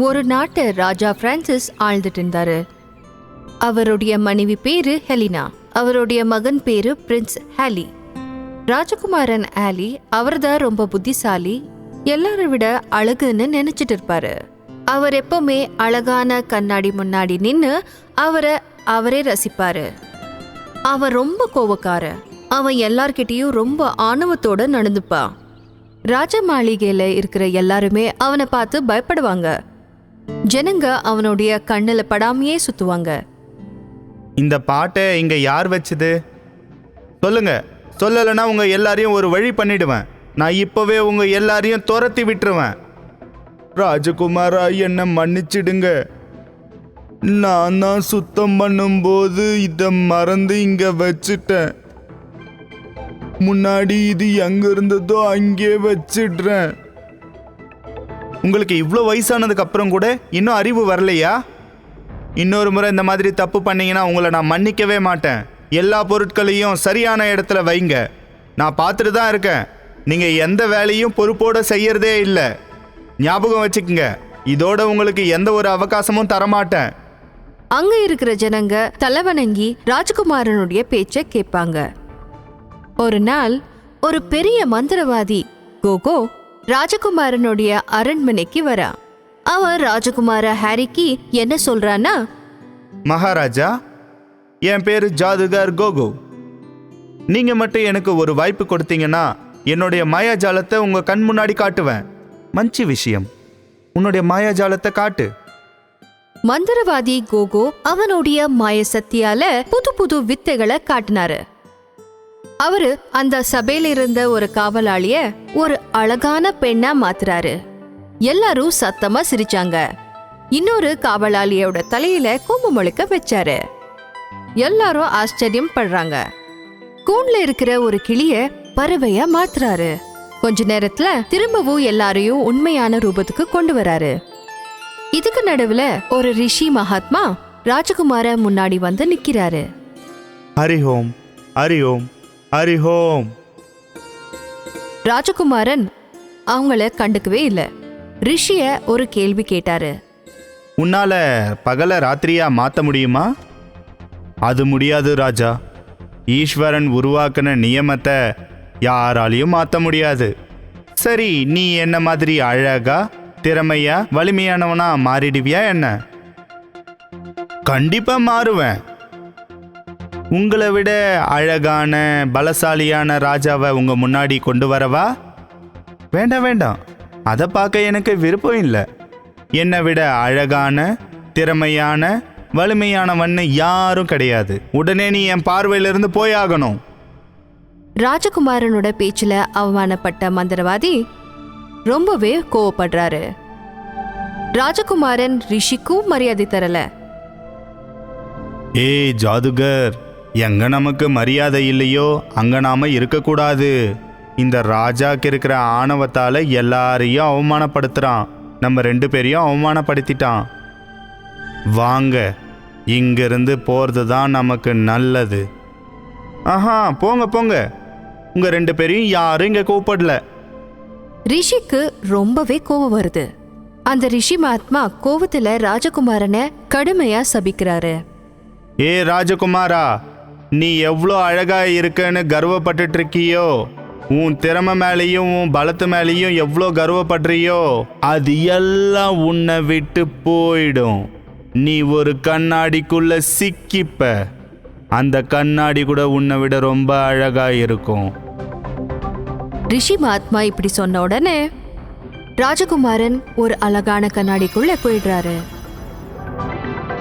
ஒரு நாட்டு ராஜா பிரான்சிஸ் ஆழ்ந்துட்டு இருந்தாரு. அவருடைய மனைவி பேரு ஹெலினா. அவருடைய மகன் பேரு பிரின்ஸ் ஹேலி. ராஜகுமாரன் ஆலி அவர்தான் ரொம்ப புத்திசாலி எல்லாரை விட அழகுன்னு நினைச்சிட்டு இருப்பாரு. அவர் எப்பவுமே அழகான கண்ணாடி முன்னாடி நின்று அவரை அவரே ரசிப்பாரு. அவர் ரொம்ப கோவக்காரன் அவன் எல்லார்கிட்டயும் ரொம்ப ஆணவத்தோட நடந்துப்பான் ராஜ மாளிகையில இருக்கிற எல்லாருமே அவனை பார்த்து பயப்படுவாங்க. ஜனங்க அவனுடைய கண்ணுல படாமையே சுத்துவாங்க. இந்த பாட்டை இங்க யார் வச்சது? சொல்லுங்க. சொல்லலைன்னா உங்க எல்லாரையும் ஒரு வழி பண்ணிடுவேன். நான் இப்பவே உங்க எல்லாரையும் துரத்தி விட்டுருவேன். ராஜகுமாரா என்ன மன்னிச்சிடுங்க. நான் தான் சுத்தம் பண்ணும்போது இதை மறந்து இங்க வச்சுட்டேன். முன்னாடி இது எங்க இருந்ததோ அங்கே வச்சிடுறேன். உங்களுக்கு இவ்வளோ வயசானதுக்கு அப்புறம் கூட இன்னும் அறிவு வரலையா? இன்னொரு முறை இந்த மாதிரி தப்பு பண்ணீங்கன்னா உங்களை நான் மன்னிக்கவே மாட்டேன். எல்லா பொருட்களையும் சரியான இடத்துல வைங்க. நான் பார்த்துட்டு தான் இருக்கேன். நீங்கள் எந்த வேலையும் பொறுப்போடு செய்யறதே இல்லை. ஞாபகம் வச்சுக்கோங்க. இதோட உங்களுக்கு எந்த ஒரு அவகாசமும் தரமாட்டேன். அங்க இருக்கிற ஜனங்க தலைவணங்கி ராஜகுமாரனுடைய பேச்சை கேட்பாங்க. ஒரு நாள் ஒரு பெரிய மந்திரவாதி கோகோ ராஜகுமாரனுடைய அரண்மனைக்கு வரான் அவன் ராஜகுமார ஹாரிக்கு என்ன சொல்றான்னா மகாராஜா என் பேர் ஜாதுகர் கோகோ. நீங்க மட்டும் எனக்கு ஒரு வாய்ப்பு கொடுத்தீங்கன்னா என்னுடைய மாயாஜாலத்தை உங்க கண் முன்னாடி காட்டுவேன். மஞ்சி விஷயம். உன்னுடைய மாயாஜாலத்தை காட்டு. மந்திரவாதி கோகோ அவனுடைய மாய சக்தியால புது புது வித்தைகளை காட்டினாரு. அவரு அந்த சபையில இருந்த ஒரு காவலாளிய ஒரு அழகான பெண்ணா மாத்துறாரு. எல்லாரும் சத்தமா சிரிச்சாங்க. இன்னொரு காவலாளியோட தலையில கூம்பு முழுக்க வச்சாரு. எல்லாரும் ஆச்சரியம் படுறாங்க. கூண்ல இருக்கிற ஒரு கிளிய பறவையா மாத்துறாரு. கொஞ்ச நேரத்துல திரும்பவும் எல்லாரையும் உண்மையான ரூபத்துக்கு கொண்டு வராரு. இதுக்கு நடுவுல ஒரு ரிஷி மகாத்மா ராஜகுமார முன்னாடி வந்து நிக்கிறாரு. ஹரிஹோம் ஹரிஹோம் ஹரிஹோம் ராஜகுமாரன் அவங்கள கண்டுக்கவே இல்ல. ரிஷிய ஒரு கேள்வி கேட்டாரு. உன்னால பகல ராத்திரியா மாத்த முடியுமா? அது முடியாது ராஜா. ஈஸ்வரன் உருவாக்குன நியமத்தை யாராலையும் மாத்த முடியாது. சரி நீ என்ன மாதிரி அழகா திறமையா வலிமையானவனா மாறிடுவியா என்ன? கண்டிப்பா மாறுவேன். உங்களை விட அழகான பலசாலியான ராஜாவை உங்க முன்னாடி கொண்டு வரவா? வேண்டாம் வேண்டாம். அதை பார்க்க எனக்கு விருப்பம் இல்லை. என்னை விட அழகான திறமையான வலிமையானவன்னு யாரும் கிடையாது. உடனே நீ என் பார்வையிலிருந்து போயாகணும் ராஜகுமாரனோட பேச்சுல அவமானப்பட்ட மந்திரவாதி ரொம்பவே கோவப்படுறாரு. ராஜகுமாரன் ரிஷிக்கும் மரியாதை தரல. ஏய் ஜாதுகர். எங்க நமக்கு மரியாதை இல்லையோ? அங்க நாம இருக்கக்கூடாது. இந்த ராஜாக்கு இருக்கிற ஆணவத்தால எல்லாரையும் அவமானப்படுத்துறான். நம்ம ரெண்டு பேரையும் அவமானப்படுத்திட்டான். வாங்க இங்கிருந்து போறது தான் நமக்கு நல்லது. ஆஹா போங்க போங்க. உங்க ரெண்டு பேரையும் யாரும் இங்க கூப்பிடல. ரிஷிக்கு ரொம்பவே கோவம் வருது. அந்த ரிஷி மகாத்மா கோவத்துல ராஜகுமாரனை கடுமையா சபிக்கிறாரு. ஏ ராஜகுமாரா நீ எவ்வளோ அழகாக இருக்கன்னு கர்வப்பட்டுட்டு இருக்கியோ உன் திறமை மேலேயும் உன் பலத்து மேலேயும் எவ்வளோ கர்வப்படுறியோ அது எல்லாம் உன்னை விட்டு போயிடும். நீ ஒரு கண்ணாடிக்குள்ள சிக்கிப்ப. அந்த கண்ணாடி கூட உன்னை விட ரொம்ப அழகா இருக்கும். ரிஷி மகாத்மா இப்படி சொன்ன உடனே ராஜகுமாரன் ஒரு அழகான கண்ணாடிக்குள்ள போயிடுறாரு.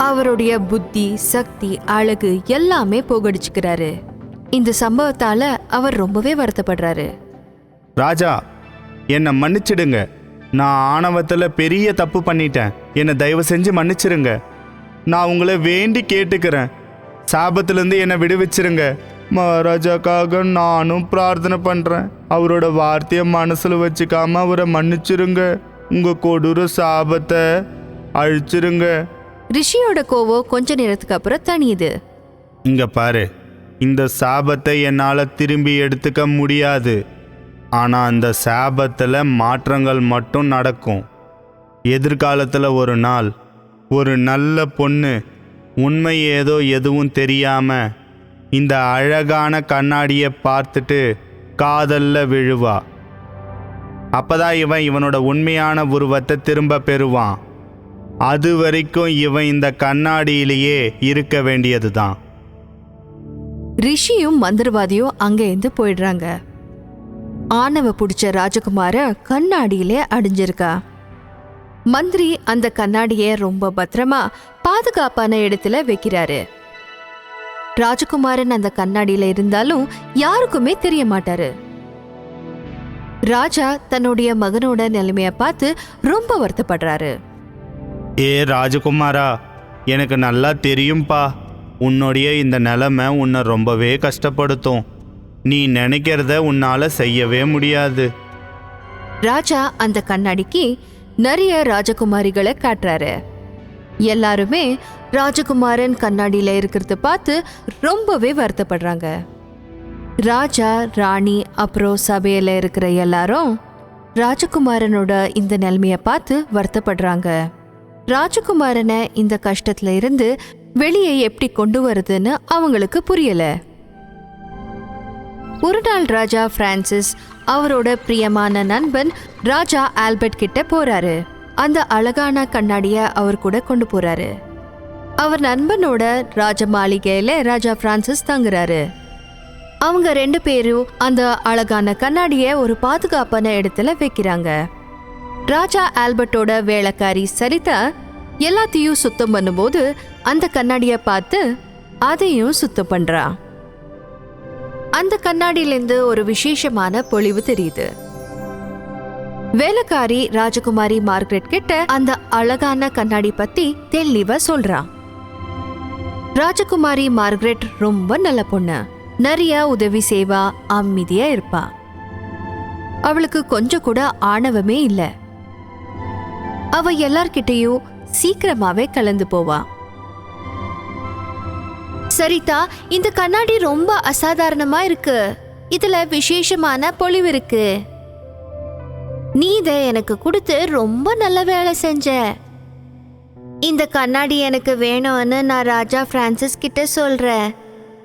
அவருடைய புத்தி சக்தி அழகு எல்லாமே போகடிச்சுக்கிறாரு. இந்த சம்பவத்தால அவர் ரொம்பவே வருத்தப்படுறாரு. ராஜா என்னை மன்னிச்சிடுங்க. நான் ஆணவத்தில் பெரிய தப்பு பண்ணிட்டேன். என்னை தயவு செஞ்சு மன்னிச்சிருங்க. நான் உங்களை வேண்டி கேட்டுக்கிறேன். சாபத்திலேருந்து என்னை விடுவிச்சிருங்க. மகாராஜாக்காக நானும் பிரார்த்தனை பண்ணுறேன் அவரோட வார்த்தையை மனசில் வச்சுக்காம அவரை மன்னிச்சிருங்க. உங்கள் கொடூர சாபத்தை அழிச்சிருங்க. ரிஷியோட கோவம் கொஞ்ச நேரத்துக்கு அப்புறம் தனியுது இங்க பாரு இந்த சாபத்தை என்னால் திரும்பி எடுத்துக்க முடியாது. ஆனால் அந்த சாபத்தில் மாற்றங்கள் மட்டும் நடக்கும். எதிர்காலத்தில் ஒரு நாள் ஒரு நல்ல பொண்ணு உண்மை ஏதோ எதுவும் தெரியாம இந்த அழகான கண்ணாடியை பார்த்துட்டு காதல்ல விழுவா. அப்பதான் இவன் இவனோட உண்மையான உருவத்தை திரும்ப பெறுவான். அது வரைக்கும் இவன் இந்த கண்ணாடியிலேயே இருக்க வேண்டியதுதான். ரிஷியும் மந்திரவாதியும் அங்கேருந்து போயிடுறாங்க. ஆணவ பிடிச்ச ராஜகுமார கண்ணாடியிலே அடிஞ்சிருக்கா. மந்திரி அந்த கண்ணாடியை ரொம்ப பத்திரமா பாதுகாப்பான இடத்துல வைக்கிறாரு. ராஜகுமாரன் அந்த கண்ணாடியில இருந்தாலும் யாருக்குமே தெரிய மாட்டாரு. ராஜா தன்னுடைய மகனோட நிலைமைய பார்த்து ரொம்ப வருத்தப்படுறாரு. ஏ ராஜகுமாரா எனக்கு நல்லா தெரியும்பா. உன்னுடைய இந்த நிலைமை உன்னை ரொம்பவே கஷ்டப்படுத்தும். நீ நினைக்கிறத உன்னால செய்யவே முடியாது. ராஜா அந்த கண்ணாடிக்கு நிறைய ராஜகுமாரிகளை காட்டுறாரு. எல்லாருமே ராஜகுமாரன் கண்ணாடியில இருக்கிறத பார்த்து ரொம்பவே வருத்தப்படுறாங்க. ராஜா ராணி அப்புறம் சபையில இருக்கிற எல்லாரும் ராஜகுமாரனோட இந்த நிலைமையை பார்த்து வருத்தப்படுறாங்க. ராஜகுமாரனை இந்த கஷ்டத்துல இருந்து வெளியே எப்படி கொண்டு வருதுன்னு அவங்களுக்கு புரியல. ஒரு நாள் ராஜா பிரான்சிஸ் அவரோட பிரியமான நண்பன் ராஜா ஆல்பர்ட் கிட்ட போறாரு. அந்த அழகான கண்ணாடிய அவர் கூட கொண்டு போறாரு. அவர் நண்பனோட ராஜ மாளிகையில ராஜா பிரான்சிஸ் தங்குறாரு. அவங்க ரெண்டு பேரும் அந்த அழகான கண்ணாடிய ஒரு பாதுகாப்பான இடத்துல வைக்கிறாங்க. ராஜா ஆல்பர்ட்டோட வேலைக்காரி சரிதா எல்லாத்தையும் சுத்தம் பண்ணும்போது அந்த கண்ணாடிய பார்த்து அதையும் சுத்தம் பண்றா. அந்த கண்ணாடியிலிருந்து ஒரு விசேஷமான பொழிவு தெரியுது. வேலைக்காரி ராஜகுமாரி மார்க்ரெட் கிட்ட அந்த அழகான கண்ணாடி பத்தி தெளிவா சொல்றா. ராஜகுமாரி மார்க்ரெட் ரொம்ப நல்ல பொண்ணு. நிறைய உதவி செய்வா அமைதியா இருப்பா. அவளுக்கு கொஞ்சம் கூட ஆணவமே இல்லை. அவ எல்லார்கிட்டயும் சீக்கிரமாவே கலந்து போவா. சரிதா இந்த கண்ணாடி ரொம்ப அசாதாரணமா இருக்கு. இதுல விசேஷமான பொழிவு இருக்கு. நீ இதை எனக்கு கொடுத்து ரொம்ப நல்ல வேலை செஞ்ச. இந்த கண்ணாடி எனக்கு வேணும்னு நான் ராஜா பிரான்சிஸ் கிட்ட சொல்றேன்.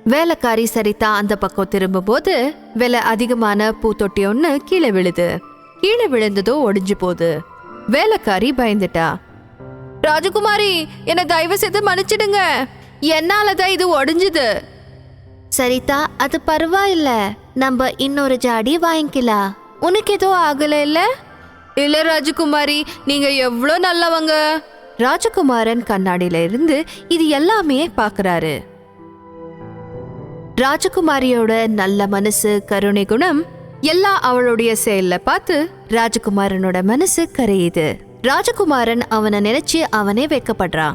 வேலைக்காரி சரிதா அந்த பக்கம் திரும்பும்போது விலை அதிகமான பூத்தொட்டி ஒன்று கீழே விழுது. கீழே விழுந்ததோ ஒடிஞ்சு போகுது. வேலைக்காரி பயந்துட்டா. ராஜகுமாரி என்னை தயவு செய்து மன்னிச்சிடுங்க. என்னாலதான் இது ஒடிஞ்சுது. சரிதா அது பரவாயில்ல. நம்ம இன்னொரு ஜாடி வாங்கிக்கலாம். உனக்கு ஏதோ ஆகல இல்ல? இல்ல ராஜகுமாரி நீங்க எவ்வளோ நல்லவங்க. ராஜகுமாரன் கண்ணாடியில இருந்து இது எல்லாமே பாக்குறாரு ராஜகுமாரியோட நல்ல மனசு கருணை குணம் எல்லாம் அவளுடைய செயல்ல பார்த்து ராஜகுமாரனோட மனசு கரையுது. ராஜகுமாரன் அவனை நினைச்சு அவனே வைக்கப்படுறான்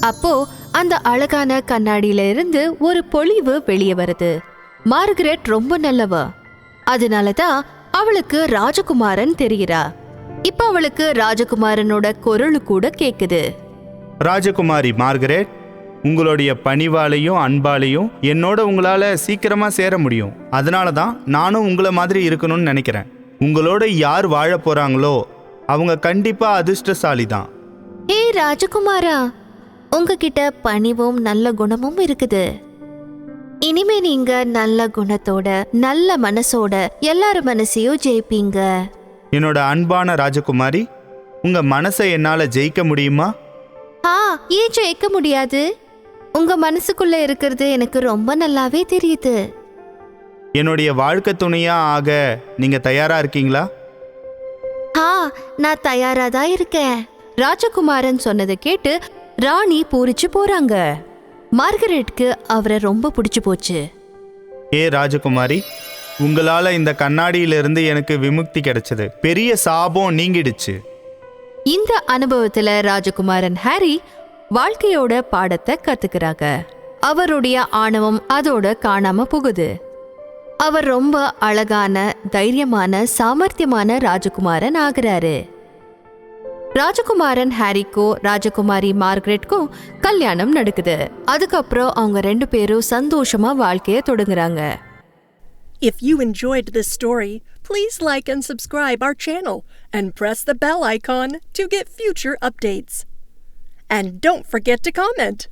அப்போ அந்த அழகான கண்ணாடியில இருந்து ஒரு பொழிவு வெளியே வருது. மார்கரெட் ரொம்ப நல்லவ. அதனாலதான் அவளுக்கு ராஜகுமாரன் தெரிகிறா. இப்ப அவளுக்கு ராஜகுமாரனோட குரல் கூட கேக்குது. ராஜகுமாரி மார்கரெட் உங்களுடைய பணிவாலையும் அன்பாலையும் என்னோட உங்களால சீக்கிரமா சேர முடியும். அதனால தான் நானும் உங்களை மாதிரி இருக்கணும்னு நினைக்கிறேன். உங்களோட யார் வாழ போறாங்களோ அவங்க கண்டிப்பா அதிர்ஷ்டசாலி தான் ஏய் ராஜகுமாரா உங்ககிட்ட பணிவும் நல்ல குணமும் இருக்குது. இனிமே நீங்க நல்ல குணத்தோட நல்ல மனசோட எல்லார மனசையும் ஜெயிப்பீங்க. என்னோட அன்பான ராஜகுமாரி உங்க மனசை என்னால ஜெயிக்க முடியுமா? ஆ ஏன் ஜெயிக்க முடியாது? உங்க மனசுக்குள்ள இருக்கிறது எனக்கு ரொம்ப நல்லாவே தெரியுது. என்னுடைய வாழ்க்கை துணையா ஆக நீங்க தயாரா இருக்கீங்களா? ஆ நான் தயாரா தான் இருக்கேன். ராஜகுமாரன் சொன்னதை கேட்டு ராணி பூரிச்சு போறாங்க. மார்கரெட்க்கு அவரை ரொம்ப பிடிச்சு போச்சு. ஏ ராஜகுமாரி உங்களால இந்த கண்ணாடியிலிருந்து எனக்கு விமுக்தி கிடைச்சது. பெரிய சாபம் நீங்கிடுச்சு. இந்த அனுபவத்துல ராஜகுமாரன் ஹாரி வாழ்க்கையோட பாடத்தை கத்துக்கிறாங்க. அவருடைய ஆணவம் அதோட காணாம போகுது. அவர் ரொம்ப அழகான தைரியமான சாமர்த்தியமான ராஜகுமாரன் ஆகிறாரு. ராஜகுமாரன் ஹாரிக்கோ ராஜகுமாரி மார்க்ரெட்க்கும் கல்யாணம் நடக்குது. அதுக்கப்புறம் அவங்க ரெண்டு பேரும் சந்தோஷமா வாழ்க்கைய தொடங்குறாங்க. If you enjoyed this story, please like and subscribe our channel and press the bell icon to get future updates. And don't forget to comment.